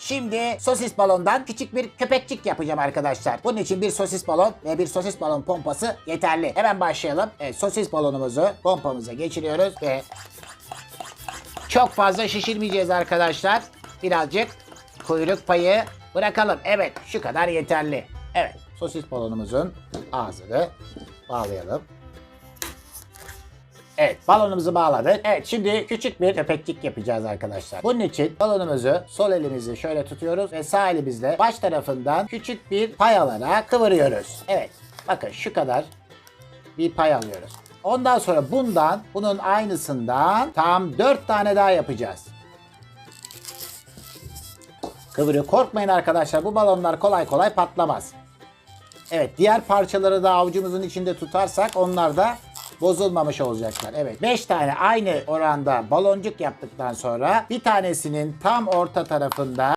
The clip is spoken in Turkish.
Şimdi sosis balondan küçük bir köpekçik yapacağım arkadaşlar. Bunun için bir sosis balon ve bir sosis balon pompası yeterli. Hemen başlayalım. Evet, sosis balonumuzu pompamıza geçiriyoruz ve çok fazla şişirmeyeceğiz arkadaşlar. Birazcık kuyruk payı bırakalım. Evet şu kadar yeterli. Evet sosis balonumuzun ağzını bağlayalım. Evet balonumuzu bağladık. Evet şimdi küçük bir köpekçik yapacağız arkadaşlar. Bunun için balonumuzu sol elimizi şöyle tutuyoruz ve sağ elimizle baş tarafından küçük bir pay alarak kıvırıyoruz. Evet bakın şu kadar bir pay alıyoruz. Ondan sonra bundan, bunun aynısından tam 4 tane daha yapacağız. Kıvırıyor. Korkmayın arkadaşlar bu balonlar kolay kolay patlamaz. Evet diğer parçaları da avucumuzun içinde tutarsak onlar da bozulmamış olacaklar. Evet 5 tane aynı oranda baloncuk yaptıktan sonra bir tanesinin tam orta tarafında